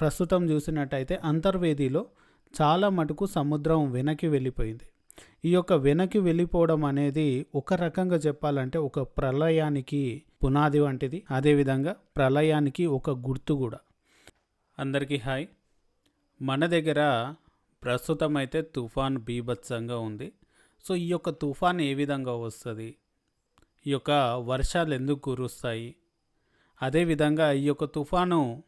ప్రస్తుతం చూసినట్టయితే అంతర్వేదిలో చాలా మటుకు సముద్రం వెనక్కి వెళ్ళిపోయింది. ఈ యొక్క వెనక్కి వెళ్ళిపోవడం అనేది ఒక రకంగా చెప్పాలంటే ఒక ప్రళయానికి పునాది వంటిది. అదేవిధంగా ప్రళయానికి ఒక గుర్తు కూడా. అందరికీ హాయ్. మన దగ్గర ప్రస్తుతం అయితే తుఫాన్ బీభత్సంగా ఉంది. సో ఈ యొక్క తుఫాన్ ఏ విధంగా వస్తుంది? ఈ యొక్క వర్షాలు ఎందుకు కురుస్తాయి? అదేవిధంగా ఈ యొక్క తుఫాను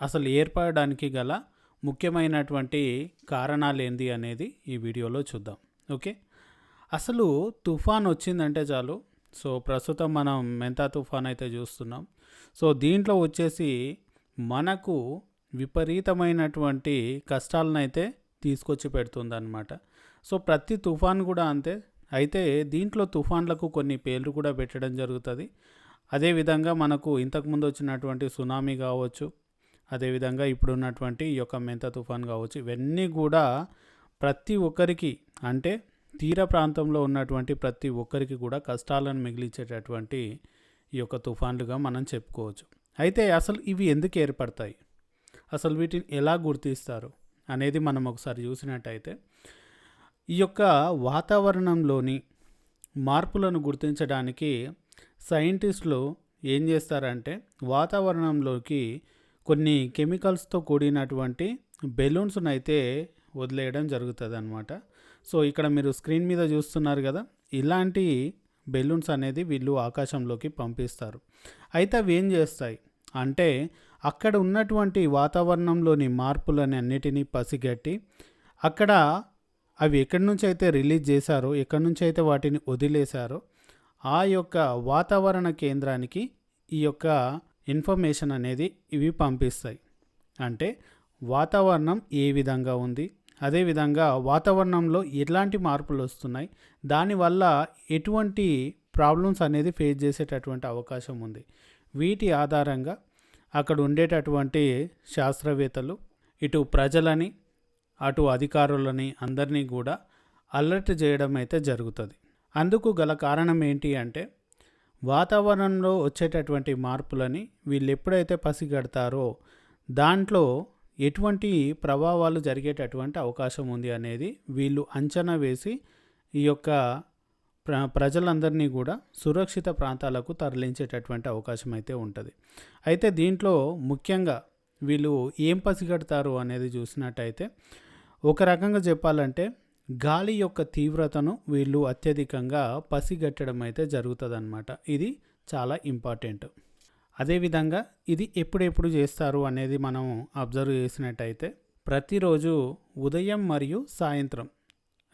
అసలు ఏర్పడడానికి గల ముఖ్యమైనటువంటి కారణాలు ఏంది అనేది ఈ వీడియోలో చూద్దాం. ఓకే? అసలు తుఫాన్ వచ్చిందంటే చాలు. సో ప్రస్తుతం మనం మెంతా తుఫాన్ అయితే చూస్తున్నాం. సో దీంట్లో వచ్చేసి మనకు విపరీతమైనటువంటి కష్టాలను అయితే తీసుకొచ్చి పెడుతుందన్నమాట. సో ప్రతి తుఫాన్ కూడా అంతే. అయితే దీంట్లో తుఫాన్లకు కొన్ని పేర్లు కూడా పెట్టడం జరుగుతుంది. అదేవిధంగా మనకు ఇంతకుముందు వచ్చినటువంటి సునామీ కావచ్చు అదేవిధంగా ఇప్పుడున్నటువంటి ఈ యొక్క మెంత తుఫాన్ కావచ్చు ఇవన్నీ కూడా ప్రతి ఒక్కరికి అంటే తీర ప్రాంతంలో ఉన్నటువంటి ప్రతి ఒక్కరికి కూడా కష్టాలను మిగిలించేటటువంటి ఈ యొక్క తుఫాన్లుగా మనం చెప్పుకోవచ్చు. అయితే అసలు ఇవి ఎందుకు ఏర్పడతాయి? అసలు వీటిని ఎలా గుర్తిస్తారు అనేది మనం ఒకసారి చూసినట్టయితే ఈ యొక్క వాతావరణంలోని మార్పులను గుర్తించడానికి సైంటిస్టులు ఏం చేస్తారంటే వాతావరణంలోకి కొన్ని కెమికల్స్తో కూడినటువంటి బెలూన్స్ను అయితే వదిలేయడం జరుగుతుంది అనమాట సో ఇక్కడ మీరు స్క్రీన్ మీద చూస్తున్నారు కదా ఇలాంటి బెలూన్స్ అనేది వీళ్ళు ఆకాశంలోకి పంపిస్తారు. అయితే అవి ఏం చేస్తాయి? అంటే అక్కడ ఉన్నటువంటి వాతావరణంలోని మార్పులని అన్నిటినీ పసిగట్టి అక్కడ అవి ఎక్కడి నుంచి అయితే రిలీజ్ చేశారో ఎక్కడి నుంచి అయితే వాటిని వదిలేశారో ఆ యొక్క వాతావరణ కేంద్రానికి ఈ యొక్క ఇన్ఫర్మేషన్ అనేది ఇవి పంపిస్తాయి. అంటే వాతావరణం ఏ విధంగా ఉంది? అదేవిధంగా వాతావరణంలో ఎలాంటి మార్పులు వస్తున్నాయి? దానివల్ల ఎటువంటి ప్రాబ్లమ్స్ అనేది ఫేస్ చేసేటటువంటి అవకాశం ఉంది. వీటి ఆధారంగా అక్కడ ఉండేటటువంటి శాస్త్రవేత్తలు ఇటు ప్రజలని అటు అధికారులని అందరినీ కూడా అలర్ట్ చేయడం అయితే జరుగుతుంది. అందుకు గల కారణం ఏంటి అంటే వాతావరణంలో వచ్చేటటువంటి మార్పులని వీళ్ళు ఎప్పుడైతే పసిగడతారో దాంట్లో ఎటువంటి ప్రభావాలు జరిగేటటువంటి అవకాశం ఉంది అనేది వీళ్ళు అంచనా వేసి ఈ యొక్క ప్ర ప్రజలందరినీ కూడా సురక్షిత ప్రాంతాలకు తరలించేటటువంటి అవకాశం అయితే ఉంటుంది. అయితే దీంట్లో ముఖ్యంగా వీళ్ళు ఏం పసిగడతారు అనేది చూసినట్టయితే ఒక రకంగా చెప్పాలంటే గాలి యొక్క తీవ్రతను వీళ్ళు అత్యధికంగా పసిగట్టడం అయితే జరుగుతుంది ఇది చాలా ఇంపార్టెంట్. అదేవిధంగా ఇది ఎప్పుడెప్పుడు చేస్తారు అనేది మనం అబ్జర్వ్ చేసినట్టయితే ప్రతిరోజు ఉదయం మరియు సాయంత్రం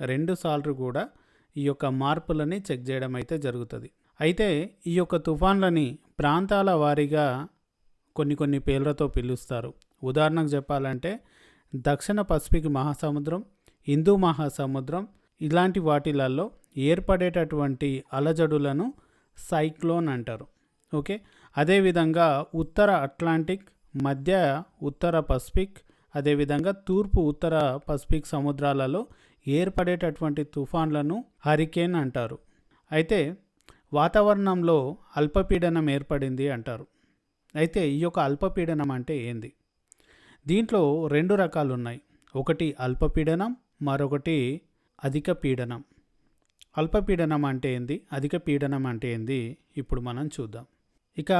రెండు సార్లు కూడా ఈ యొక్క మార్పులని చెక్ చేయడం అయితే జరుగుతుంది. అయితే ఈ యొక్క తుఫాన్లని ప్రాంతాల వారీగా కొన్ని కొన్ని పేర్లతో పిలుస్తారు. ఉదాహరణకు చెప్పాలంటే దక్షిణ పసిఫిక్ మహాసముద్రం హిందూ మహాసముద్రం ఇలాంటి వాటిలలో ఏర్పడేటటువంటి అలజడులను సైక్లోన్ అంటారు. ఓకే? అదేవిధంగా ఉత్తర అట్లాంటిక్ మధ్య ఉత్తర పసిఫిక్ అదేవిధంగా తూర్పు ఉత్తర పసిఫిక్ సముద్రాలలో ఏర్పడేటటువంటి తుఫాన్లను హరికేన్ అంటారు. అయితే వాతావరణంలో అల్పపీడనం ఏర్పడింది అంటారు. అయితే ఈ యొక్క అల్పపీడనం అంటే ఏంది? దీంట్లో రెండు రకాలు ఉన్నాయి ఒకటి అల్పపీడనం మరొకటి అధిక పీడనం. అల్పపీడనం అంటే ఏంది? అధిక పీడనం అంటే ఏంది? ఇప్పుడు మనం చూద్దాం. ఇక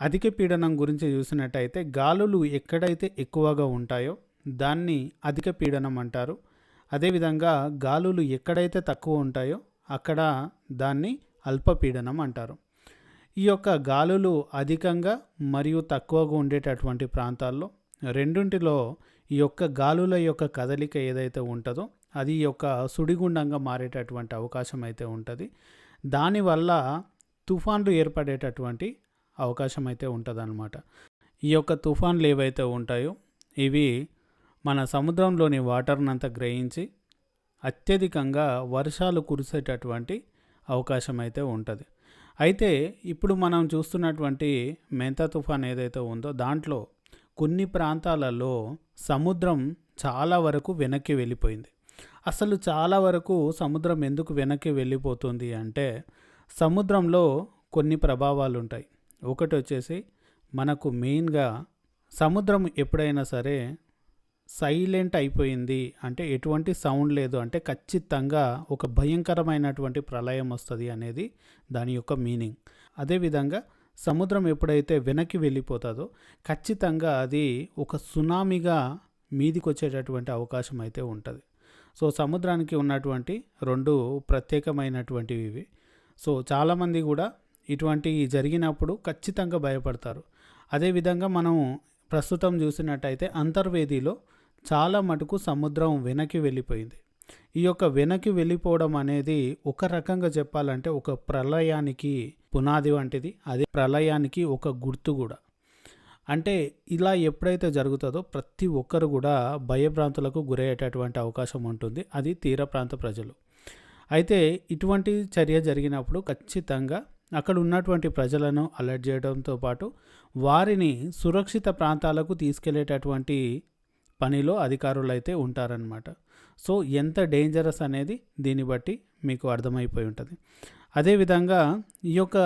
అధిక పీడనం గురించి చూసినట్టయితే గాలులు ఎక్కడైతే ఎక్కువగా ఉంటాయో దాన్ని అధిక పీడనం అంటారు. అదేవిధంగా గాలులు ఎక్కడైతే తక్కువ ఉంటాయో అక్కడ దాన్ని అల్పపీడనం అంటారు. ఈ యొక్క గాలులు అధికంగా మరియు తక్కువగా ఉండేటటువంటి ప్రాంతాల్లో రెండింటిలో ఈ యొక్క గాలుల యొక్క కదలిక ఏదైతే ఉంటుందో అది యొక్క సుడిగుండంగా మారేటటువంటి అవకాశం అయితే ఉంటుంది. దానివల్ల తుఫాన్లు ఏర్పడేటటువంటి అవకాశం అయితే ఉంటుందన్నమాట. ఈ యొక్క తుఫాన్లు ఏవైతే ఉంటాయో ఇవి మన సముద్రంలోని వాటర్నంతా గ్రహించి అత్యధికంగా వర్షాలు కురిసేటటువంటి అవకాశం అయితే ఉంటుంది. అయితే ఇప్పుడు మనం చూస్తున్నటువంటి మెంత తుఫాన్ ఏదైతే ఉందో దాంట్లో కొన్ని ప్రాంతాలలో సముద్రం చాలా వరకు వెనక్కి వెళ్ళిపోయింది. అసలు చాలా వరకు సముద్రం ఎందుకు వెనక్కి వెళ్ళిపోతుంది అంటే సముద్రంలో కొన్ని ప్రభావాలు ఉంటాయి ఒకటి వచ్చేసి మనకు మెయిన్గా సముద్రం ఎప్పుడైనా సరే సైలెంట్ అయిపోయింది అంటే ఎటువంటి సౌండ్ లేదు అంటే ఖచ్చితంగా ఒక భయంకరమైనటువంటి ప్రళయం వస్తుంది అనేది దాని యొక్క మీనింగ్. అదేవిధంగా సముద్రం ఎప్పుడైతే వెనక్కి వెళ్ళిపోతుందో ఖచ్చితంగా అది ఒక సునామీగా మీదికి వచ్చేటటువంటి అవకాశం అయితే ఉంటుంది. సో సముద్రానికి ఉన్నటువంటి రెండు ప్రత్యేకమైనటువంటివి ఇవి. సో చాలామంది కూడా ఇటువంటి జరిగినప్పుడు ఖచ్చితంగా భయపడతారు. అదేవిధంగా మనం ప్రస్తుతం చూసినట్టయితే అంతర్వేదిలో చాలా మటుకు సముద్రం వెనక్కి వెళ్ళిపోయింది. ఈ యొక్క వెనక్కి వెళ్ళిపోవడం అనేది ఒక రకంగా చెప్పాలంటే ఒక ప్రళయానికి పునాది వంటిది అదే ప్రళయానికి ఒక గుర్తు కూడా. అంటే ఇలా ఎప్పుడైతే జరుగుతుందో ప్రతి ఒక్కరు కూడా భయభ్రాంతులకు గురయ్యేటటువంటి అవకాశం ఉంటుంది. అది తీర ప్రాంత ప్రజలు. అయితే ఇటువంటి చర్య జరిగినప్పుడు ఖచ్చితంగా అక్కడ ఉన్నటువంటి ప్రజలను అలర్ట్ చేయడంతో పాటు వారిని సురక్షిత ప్రాంతాలకు తీసుకెళ్ళేటటువంటి పనిలో అధికారులు అయితే ఉంటారనమాట సో ఎంత డేంజరస్ అనేది దీన్ని బట్టి మీకు అర్థమైపోయి ఉంటుంది. అదేవిధంగా ఈ యొక్క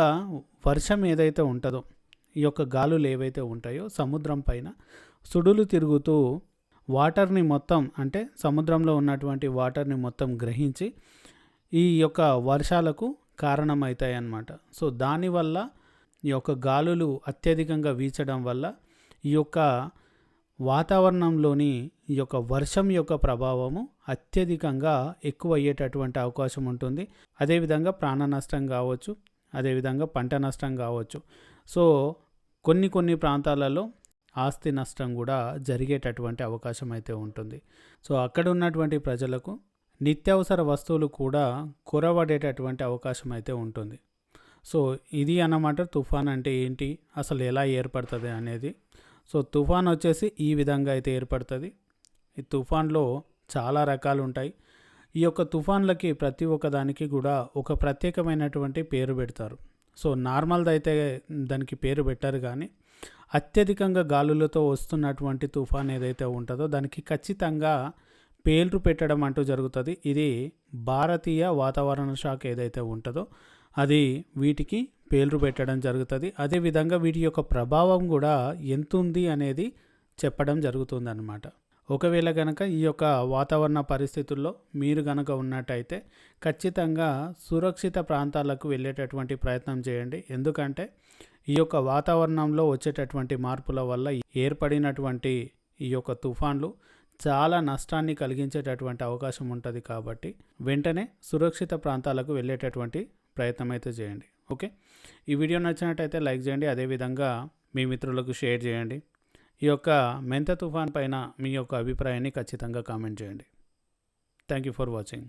వర్షం ఏదైతే ఉంటుందో ఈ యొక్క గాలులు ఏవైతే ఉంటాయో సముద్రం పైన సుడులు తిరుగుతూ వాటర్ని మొత్తం అంటే సముద్రంలో ఉన్నటువంటి వాటర్ని మొత్తం గ్రహించి ఈ యొక్క వర్షాలకు కారణమవుతాయి అన్నమాట సో దానివల్ల ఈ యొక్క గాలులు అత్యధికంగా వీచడం వల్ల ఈ యొక్క వాతావరణంలోని ఈ యొక్క వర్షం యొక్క ప్రభావము అత్యధికంగా ఎక్కువ అయ్యేటటువంటి అవకాశం ఉంటుంది. అదేవిధంగా ప్రాణ నష్టం కావచ్చు అదేవిధంగా పంట నష్టం కావచ్చు. సో కొన్ని కొన్ని ప్రాంతాలలో ఆస్తి నష్టం కూడా జరిగేటటువంటి అవకాశం అయితే ఉంటుంది. సో అక్కడ ఉన్నటువంటి ప్రజలకు నిత్యావసర వస్తువులు కూడా కొరవడేటటువంటి అవకాశం అయితే ఉంటుంది. సో ఇది అన్నమాట తుఫాన్ అంటే ఏంటి అసలు ఎలా ఏర్పడుతుంది అనేది. సో తుఫాన్ వచ్చేసి ఈ విధంగా అయితే ఏర్పడుతుంది. ఈ తుఫాన్లో చాలా రకాలు ఉంటాయి ఈ యొక్క తుఫాన్లకి ప్రతి ఒక్క దానికి కూడా ఒక ప్రత్యేకమైనటువంటి పేరు పెడతారు. సో నార్మల్ది అయితే దానికి పేరు పెట్టారు కానీ అత్యధికంగా గాలులతో వస్తున్నటువంటి తుఫాన్ ఏదైతే ఉంటుందో దానికి ఖచ్చితంగా పేర్లు పెట్టడం అంటూ జరుగుతుంది. ఇది భారతీయ వాతావరణ శాఖ ఏదైతే ఉంటుందో అది వీటికి పేర్లు పెట్టడం జరుగుతుంది. అదేవిధంగా వీటి యొక్క ప్రభావం కూడా ఎంత ఉంది అనేది చెప్పడం జరుగుతుంది అన్నమాట ఒకవేళ కనుక ఈ యొక్క వాతావరణ పరిస్థితుల్లో మీరు కనుక ఉన్నట్టయితే ఖచ్చితంగా సురక్షిత ప్రాంతాలకు వెళ్ళేటటువంటి ప్రయత్నం చేయండి. ఎందుకంటే ఈ యొక్క వాతావరణంలో వచ్చేటటువంటి మార్పుల వల్ల ఏర్పడినటువంటి ఈ యొక్క తుఫాన్లు చాలా నష్టాన్ని కలిగించేటటువంటి అవకాశం ఉంటుంది కాబట్టి వెంటనే సురక్షిత ప్రాంతాలకు వెళ్ళేటటువంటి ప్రయత్నం అయితే చేయండి. ఓకే? ఈ వీడియో నచ్చినట్టయితే లైక్ చేయండి. అదేవిధంగా మీ మిత్రులకు షేర్ చేయండి. ఈ యొక్క మెంత తుఫాన్ పైన మీ యొక్క అభిప్రాయాన్ని ఖచ్చితంగా కామెంట్ చేయండి. Thank you for watching.